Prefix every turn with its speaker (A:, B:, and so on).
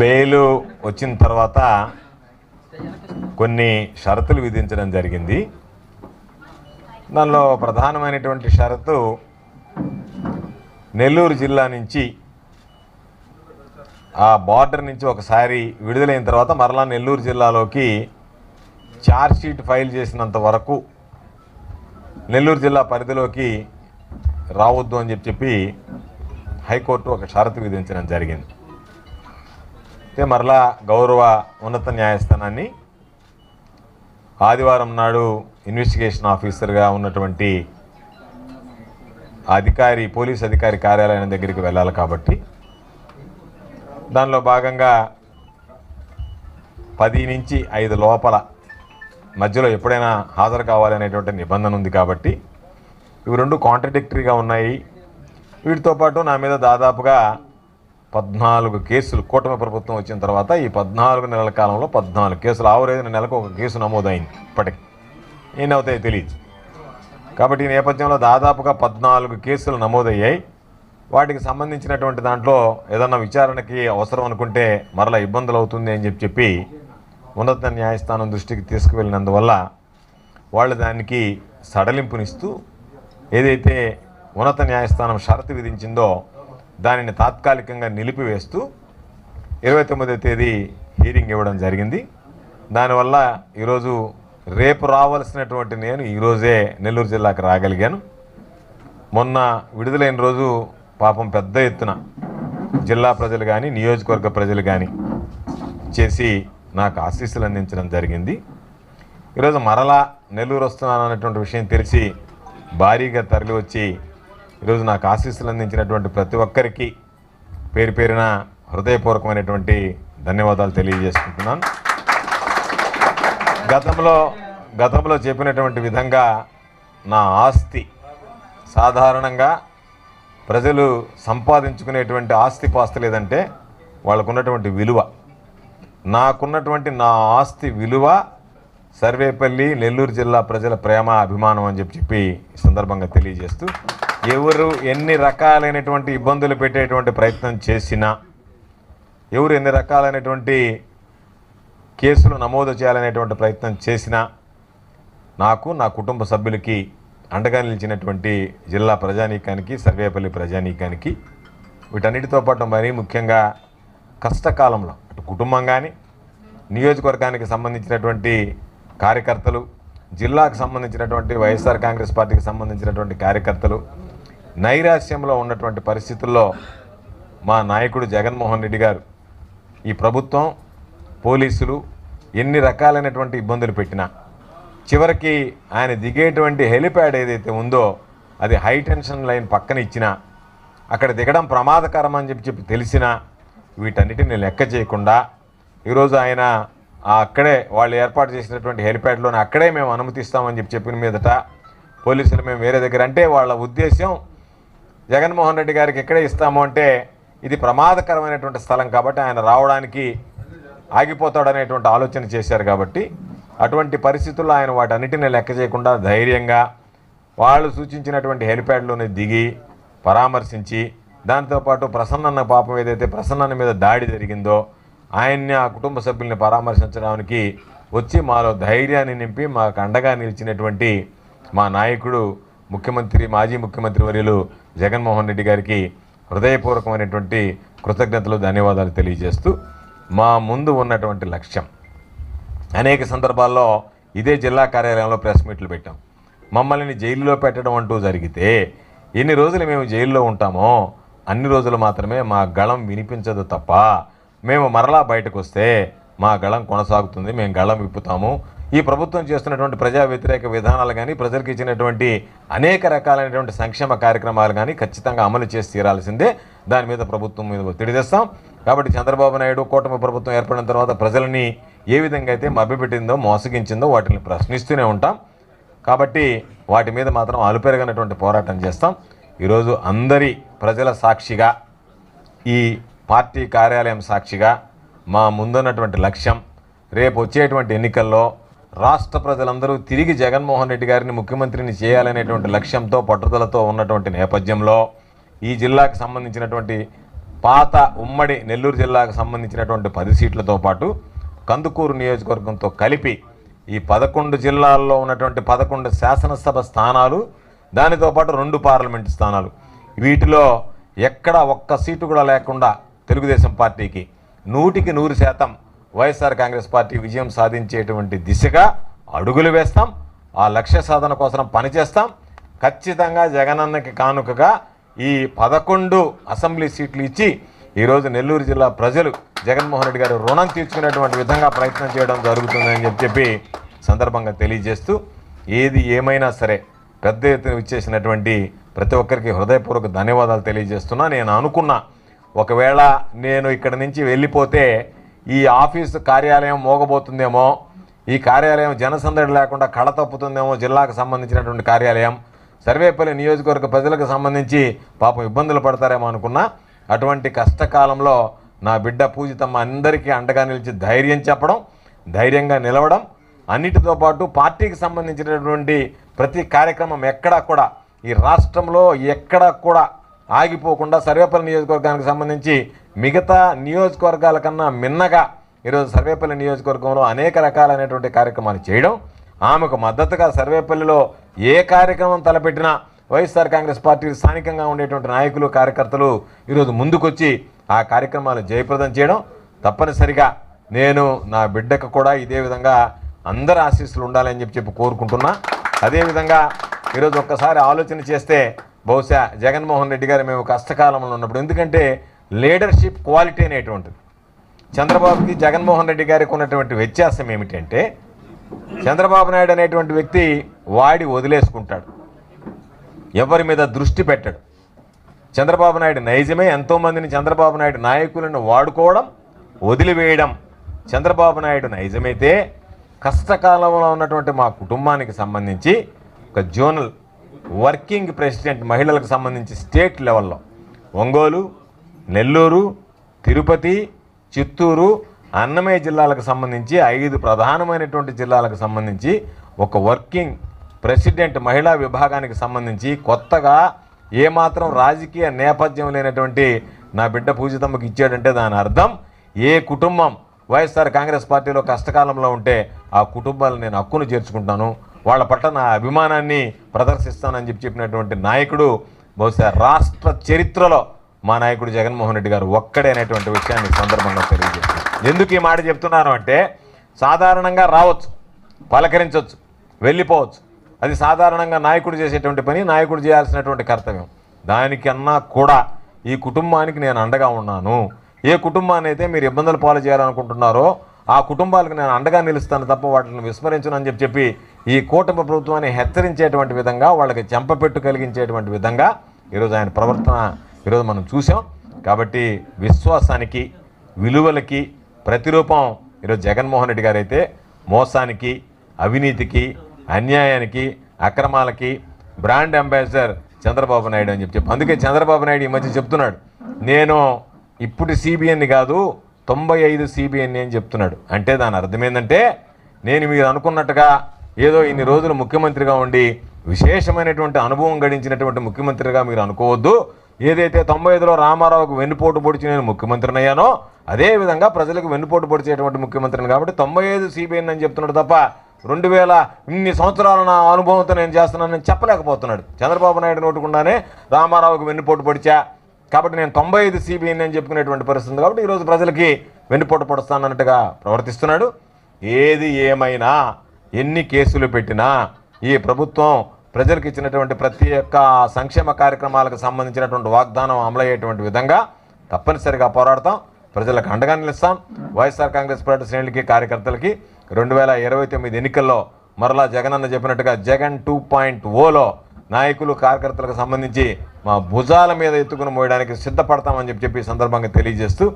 A: Bail వచ్చిన తర్వాత కొన్ని షరతులు విధించడం జరిగింది. దానిలో ప్రధానమైనటువంటి షరతు నెల్లూరు జిల్లా నుంచి ఆ బార్డర్ నుంచి ఒకసారి విడుదలైన తర్వాత మరలా నెల్లూరు జిల్లాలోకి ఛార్జ్ షీట్ ఫైల్ చేసినంత వరకు నెల్లూరు జిల్లా పరిధిలోకి రావద్దు అని చెప్పి చెప్పి హైకోర్టు ఒక షరతు విధించడం జరిగింది. మరలా గౌరవ ఉన్నత న్యాయస్థానాన్ని ఆదివారం నాడు ఇన్వెస్టిగేషన్ ఆఫీసర్గా ఉన్నటువంటి అధికారి పోలీస్ అధికారి కార్యాలయం దగ్గరికి వెళ్ళాలి కాబట్టి. దానిలో భాగంగా పది నుంచి ఐదు లోపల మధ్యలో ఎప్పుడైనా హాజరు కావాలనేటువంటి నిబంధన ఉంది కాబట్టి ఇవి రెండు కాంట్రడిక్టరీగా ఉన్నాయి. వీటితో పాటు నా మీద దాదాపుగా పద్నాలుగు కేసులు కూటమి ప్రభుత్వం వచ్చిన తర్వాత ఈ పద్నాలుగు నెలల కాలంలో పద్నాలుగు కేసులు ఆవరేజ్ నెలకు ఒక కేసు నమోదైంది ఇప్పటికి. ఏమవుతాయో తెలియదు కాబట్టి ఈ నేపథ్యంలో దాదాపుగా పద్నాలుగు కేసులు నమోదయ్యాయి. వాటికి సంబంధించినటువంటి దాంట్లో ఏదన్నా విచారణకి అవసరం అనుకుంటే మరలా ఇబ్బందులు అవుతుంది అని చెప్పి చెప్పి ఉన్నత న్యాయస్థానం దృష్టికి తీసుకువెళ్ళినందువల్ల వాళ్ళు దానికి సడలింపునిస్తూ ఏదైతే ఉన్నత న్యాయస్థానం షరతు విధించిందో దానిని తాత్కాలికంగా నిలిపివేస్తూ ఇరవై తొమ్మిదవ తేదీ హీరింగ్ ఇవ్వడం జరిగింది. దానివల్ల ఈరోజు రేపు రావాల్సినటువంటి నేను ఈరోజే నెల్లూరు జిల్లాకు రాగలిగాను. మొన్న విడుదలైన రోజు పాపం పెద్ద ఎత్తున జిల్లా ప్రజలు కానీ నియోజకవర్గ ప్రజలు కానీ చేసి నాకు ఆశీస్సులు అందించడం జరిగింది. ఈరోజు మరలా నెల్లూరు వస్తున్నాను అన్నటువంటి విషయం తెలిసి భారీగా తరలి వచ్చి ఈరోజు నాకు ఆశీస్సులు అందించినటువంటి ప్రతి ఒక్కరికి పేరు పేరున హృదయపూర్వకమైనటువంటి ధన్యవాదాలు తెలియజేసుకుంటున్నాను. గతంలో గతంలో చెప్పినటువంటి విధంగా నా ఆస్తి సాధారణంగా ప్రజలు సంపాదించుకునేటువంటి ఆస్తి పాస్తి లేదంటే వాళ్ళకున్నటువంటి విలువ. నాకున్నటువంటి నా ఆస్తి విలువ సర్వేపల్లి నెల్లూరు జిల్లా ప్రజల ప్రేమ అభిమానం అని చెప్పి చెప్పి సందర్భంగా తెలియజేస్తూ ఎవరు ఎన్ని రకాలైనటువంటి ఇబ్బందులు పెట్టేటువంటి ప్రయత్నం చేసినా ఎవరు ఎన్ని రకాలైనటువంటి కేసులు నమోదు చేయాలనేటువంటి ప్రయత్నం చేసినా నాకు నా కుటుంబ సభ్యులకి అండగా నిలిచినటువంటి జిల్లా ప్రజానీకానికి సర్వేపల్లి ప్రజానీకానికి వీటన్నిటితో పాటు మరీ ముఖ్యంగా కష్టకాలంలో అటు కుటుంబం కానీ నియోజకవర్గానికి సంబంధించినటువంటి కార్యకర్తలు జిల్లాకు సంబంధించినటువంటి వైఎస్ఆర్ కాంగ్రెస్ పార్టీకి సంబంధించినటువంటి కార్యకర్తలు నైరాశ్యంలో ఉన్నటువంటి పరిస్థితుల్లో మా నాయకుడు జగన్మోహన్ రెడ్డి గారు ఈ ప్రభుత్వం పోలీసులు ఎన్ని రకాలైనటువంటి ఇబ్బందులు పెట్టినా చివరికి ఆయన దిగేటువంటి హెలిప్యాడ్ ఏదైతే ఉందో అది హై టెన్షన్ లైన్ పక్కన ఇచ్చినా అక్కడ దిగడం ప్రమాదకరం అని చెప్పి చెప్పి తెలిసినా వీటన్నిటిని లెక్క చేయకుండా ఈరోజు ఆయన అక్కడే వాళ్ళు ఏర్పాటు చేసినటువంటి హెలిప్యాడ్లోనే అక్కడే మేము అనుమతిస్తామని చెప్పి చెప్పిన మీదట పోలీసులు మేము వేరే దగ్గర అంటే వాళ్ళ ఉద్దేశం జగన్మోహన్ రెడ్డి గారికి ఎక్కడే ఇస్తాము అంటే ఇది ప్రమాదకరమైనటువంటి స్థలం కాబట్టి ఆయన రావడానికి ఆగిపోతాడనేటువంటి ఆలోచన చేశారు కాబట్టి అటువంటి పరిస్థితుల్లో ఆయన వాటన్నిటిని లెక్క చేయకుండా ధైర్యంగా వాళ్ళు సూచించినటువంటి హెలిప్యాడ్లోనే దిగి పరామర్శించి దాంతోపాటు ప్రసన్నన్న పాపం ఏదైతే ప్రసన్నన్న మీద దాడి జరిగిందో ఆయన్ని ఆ కుటుంబ సభ్యుల్ని పరామర్శించడానికి వచ్చి మాలో ధైర్యాన్ని నింపి మాకు అండగా నిలిచినటువంటి మా నాయకుడు ముఖ్యమంత్రి మాజీ ముఖ్యమంత్రి వర్యులు జగన్మోహన్ రెడ్డి గారికి హృదయపూర్వకమైనటువంటి కృతజ్ఞతలు ధన్యవాదాలు తెలియజేస్తూ మా ముందు ఉన్నటువంటి లక్ష్యం. అనేక సందర్భాల్లో ఇదే జిల్లా కార్యాలయంలో ప్రెస్ మీట్లు పెట్టాం. మమ్మల్ని జైల్లో పెట్టడం అంటూ జరిగితే ఎన్ని రోజులు మేము జైల్లో ఉంటామో అన్ని రోజులు మాత్రమే మా గళం వినిపించదు తప్ప మేము మరలా బయటకు వస్తే మా గళం కొనసాగుతుంది మేము గళం విప్పుతాము ఈ ప్రభుత్వం చేస్తున్నటువంటి ప్రజా వ్యతిరేక విధానాలు కానీ ప్రజలకు ఇచ్చినటువంటి అనేక రకాలైనటువంటి సంక్షేమ కార్యక్రమాలు కానీ ఖచ్చితంగా అమలు చేసి తీరాల్సిందే. దాని మీద ప్రభుత్వం మీద ఒత్తిడి తెస్తాం. కాబట్టి చంద్రబాబు నాయుడు కూటమి ప్రభుత్వం ఏర్పడిన తర్వాత ప్రజలని ఏ విధంగా అయితే మభ్యపెట్టిందో మోసగించిందో వాటిని ప్రశ్నిస్తూనే ఉంటాం. కాబట్టి వాటి మీద మాత్రం అలుపెరగనటువంటి పోరాటం చేస్తాం. ఈరోజు అందరి ప్రజల సాక్షిగా ఈ పార్టీ కార్యాలయం సాక్షిగా మా ముందున్నటువంటి లక్ష్యం రేపు వచ్చేటువంటి ఎన్నికల్లో రాష్ట్ర ప్రజలందరూ తిరిగి జగన్మోహన్ రెడ్డి గారిని ముఖ్యమంత్రిని చేయాలనేటువంటి లక్ష్యంతో పట్టుదలతో ఉన్నటువంటి నేపథ్యంలో ఈ జిల్లాకు సంబంధించినటువంటి పాత ఉమ్మడి నెల్లూరు జిల్లాకు సంబంధించినటువంటి పది సీట్లతో పాటు కందుకూరు నియోజకవర్గంతో కలిపి ఈ పదకొండు జిల్లాల్లో ఉన్నటువంటి పదకొండు శాసనసభ స్థానాలు దానితో పాటు రెండు పార్లమెంటు స్థానాలు. వీటిలో ఎక్కడ ఒక్క సీటు కూడా లేకుండా తెలుగుదేశం పార్టీకి నూటికి నూరు శాతం వైఎస్ఆర్ కాంగ్రెస్ పార్టీ విజయం సాధించేటువంటి దిశగా అడుగులు వేస్తాం. ఆ లక్ష్య సాధన కోసం పనిచేస్తాం ఖచ్చితంగా జగనన్నకి కానుకగా ఈ పదకొండు అసెంబ్లీ సీట్లు ఇచ్చి ఈరోజు నెల్లూరు జిల్లా ప్రజలు జగన్మోహన్ రెడ్డి గారు రుణం తీర్చుకునేటువంటి విధంగా ప్రయత్నం చేయడం జరుగుతుందని చెప్పి సందర్భంగా తెలియజేస్తూ ఏది ఏమైనా సరే పెద్ద ఎత్తున ఇచ్చేసినటువంటి ప్రతి ఒక్కరికి హృదయపూర్వక ధన్యవాదాలు తెలియజేస్తున్నా. నేను అనుకున్నా ఒకవేళ నేను ఇక్కడ నుంచి వెళ్ళిపోతే ఈ ఆఫీసు కార్యాలయం మోగబోతుందేమో ఈ కార్యాలయం జనసందడి లేకుండా కళతప్పుతుందేమో జిల్లాకు సంబంధించినటువంటి కార్యాలయం. సర్వేపల్లి నియోజకవర్గ ప్రజలకు సంబంధించి పాపం ఇబ్బందులు పడతారేమో అనుకున్నా అటువంటి కష్టకాలంలో నా బిడ్డ పూజితమ్మ అందరికీ అండగా నిలిచి ధైర్యం చెప్పడం ధైర్యంగా నిలవడం అన్నిటితో పాటు పార్టీకి సంబంధించినటువంటి ప్రతి కార్యక్రమం ఎక్కడా కూడా ఈ రాష్ట్రంలో ఎక్కడా కూడా ఆగిపోకుండా సర్వేపల్లి నియోజకవర్గానికి సంబంధించి మిగతా నియోజకవర్గాల కన్నా మిన్నగా ఈరోజు సర్వేపల్లి నియోజకవర్గంలో అనేక రకాలైనటువంటి కార్యక్రమాలు చేయడం ఆమెకు మద్దతుగా సర్వేపల్లిలో ఏ కార్యక్రమం తలపెట్టినా వైఎస్ఆర్ కాంగ్రెస్ పార్టీ స్థానికంగా ఉండేటువంటి నాయకులు కార్యకర్తలు ఈరోజు ముందుకొచ్చి ఆ కార్యక్రమాలు జయప్రదం చేయడం. తప్పనిసరిగా నేను నా బిడ్డకు కూడా ఇదే విధంగా అందరి ఆశీస్సులు ఉండాలని చెప్పి చెప్పి కోరుకుంటున్నా. అదేవిధంగా ఈరోజు ఒక్కసారి ఆలోచన చేస్తే బహుశా జగన్మోహన్ రెడ్డి గారు మేము కష్టకాలంలో ఉన్నప్పుడు. ఎందుకంటే లీడర్షిప్ క్వాలిటీ అనేటువంటిది. చంద్రబాబుకి జగన్మోహన్ రెడ్డి గారికి ఉన్నటువంటి వ్యత్యాసం ఏమిటంటే చంద్రబాబు నాయుడు అనేటువంటి వ్యక్తి వాడి వదిలేసుకుంటాడు. ఎవరి మీద దృష్టి పెట్టడు. చంద్రబాబు నాయుడు నైజమే. ఎంతోమందిని చంద్రబాబు నాయుడు నాయకులను వాడుకోవడం వదిలివేయడం చంద్రబాబు నాయుడు నైజమైతే కష్టకాలంలో ఉన్నటువంటి మా కుటుంబానికి సంబంధించి ఒక జోనల్ వర్కింగ్ ప్రెసిడెంట్ మహిళలకు సంబంధించి స్టేట్ లెవెల్లో ఒంగోలు నెల్లూరు తిరుపతి చిత్తూరు అన్నమయ్య జిల్లాలకు సంబంధించి ఐదు ప్రధానమైనటువంటి జిల్లాలకు సంబంధించి ఒక వర్కింగ్ ప్రెసిడెంట్ మహిళా విభాగానికి సంబంధించి కొత్తగా ఏమాత్రం రాజకీయ నేపథ్యం లేనటువంటి నా బిడ్డ పూజితమ్మకి ఇచ్చాడంటే దాని అర్థం ఏ కుటుంబం వైఎస్ఆర్ కాంగ్రెస్ పార్టీలో కష్టకాలంలో ఉంటే ఆ కుటుంబాలను నేను హక్కును చేర్చుకుంటాను. వాళ్ళ పట్ల నా అభిమానాన్ని ప్రదర్శిస్తానని చెప్పి చెప్పినటువంటి నాయకుడు బహుశా రాష్ట్ర చరిత్రలో మా నాయకుడు జగన్మోహన్ రెడ్డి గారు ఒక్కడే అనేటువంటి విషయాన్ని సందర్భంగా తెలియజేస్తున్నాను ఎందుకు ఈ మాట చెప్తున్నాను అంటే సాధారణంగా రావచ్చు పలకరించవచ్చు వెళ్ళిపోవచ్చు. అది సాధారణంగా నాయకుడు చేసేటువంటి పని నాయకుడు చేయాల్సినటువంటి కర్తవ్యం. దానికన్నా కూడా ఈ కుటుంబానికి నేను అండగా ఉన్నాను. ఏ కుటుంబాన్ని అయితే మీరు ఇబ్బందులు పాలు చేయాలనుకుంటున్నారో ఆ కుటుంబాలకు నేను అండగా నిలుస్తాను తప్ప వాటిని విస్మరించను అని చెప్పి చెప్పి ఈ కూటమి ప్రభుత్వాన్ని హెచ్చరించేటువంటి విధంగా వాళ్ళకి చెంపపెట్టు కలిగించేటువంటి విధంగా ఈరోజు ఆయన ప్రవర్తన ఈరోజు మనం చూసాం కాబట్టి విశ్వాసానికి విలువలకి ప్రతిరూపం ఈరోజు జగన్మోహన్ రెడ్డి గారు అయితే మోసానికి అవినీతికి అన్యాయానికి అక్రమాలకి బ్రాండ్ అంబాసిడర్ చంద్రబాబు నాయుడు అని చెప్పి చెప్పి అందుకే చంద్రబాబు నాయుడు ఈ మధ్య చెప్తున్నాడు. నేను ఇప్పుడు సిబిఎన్ని కాదు తొంభై ఐదు సిబిఎన్ఏ అని చెప్తున్నాడు. అంటే దాని అర్థం ఏంటంటే నేను మీరు అనుకున్నట్టుగా ఏదో ఇన్ని రోజులు ముఖ్యమంత్రిగా ఉండి విశేషమైనటువంటి అనుభవం గడించినటువంటి ముఖ్యమంత్రిగా మీరు అనుకోవద్దు. ఏదైతే తొంభై ఐదులో రామారావుకు వెన్నుపోటు పొడిచి నేను ముఖ్యమంత్రిని అయ్యానో అదే విధంగా ప్రజలకు వెన్నుపోటు పొడిచేటువంటి ముఖ్యమంత్రిని. కాబట్టి తొంభై ఐదు సిబిఎన్ అని చెప్తున్నాడు తప్ప రెండు వేల ఇన్ని సంవత్సరాల నా అనుభవంతో నేను చేస్తున్నానని చెప్పలేకపోతున్నాడు. చంద్రబాబు నాయుడు నోటుకుండానే రామారావుకు వెన్నుపోటు పొడిచా కాబట్టి నేను తొంభై ఐదు సిబిఐని అని చెప్పుకునేటువంటి పరిస్థితి కాబట్టి ఈరోజు ప్రజలకి వెన్నుపోటు పొడుస్తానన్నట్టుగా ప్రవర్తిస్తున్నాడు. ఏది ఏమైనా ఎన్ని కేసులు పెట్టినా ఈ ప్రభుత్వం ప్రజలకు ఇచ్చినటువంటి ప్రతి ఒక్క సంక్షేమ కార్యక్రమాలకు సంబంధించినటువంటి వాగ్దానం అమలయ్యేటువంటి విధంగా తప్పనిసరిగా పోరాడతాం. ప్రజలకు అండగా నిలుస్తాం. వైఎస్ఆర్ కాంగ్రెస్ పార్టీ శ్రేణులకి కార్యకర్తలకి రెండు వేల ఇరవై తొమ్మిది ఎన్నికల్లో మరలా జగన్ అన్న చెప్పినట్టుగా జగన్ టూ పాయింట్ ఓలో నాయకులు కార్యకర్తలకు సంబంధించి మా భుజాల మీద ఎత్తుకుని మోయడానికి సిద్ధపడతామని చెప్పి చెప్పి సందర్భంగా తెలియజేస్తూ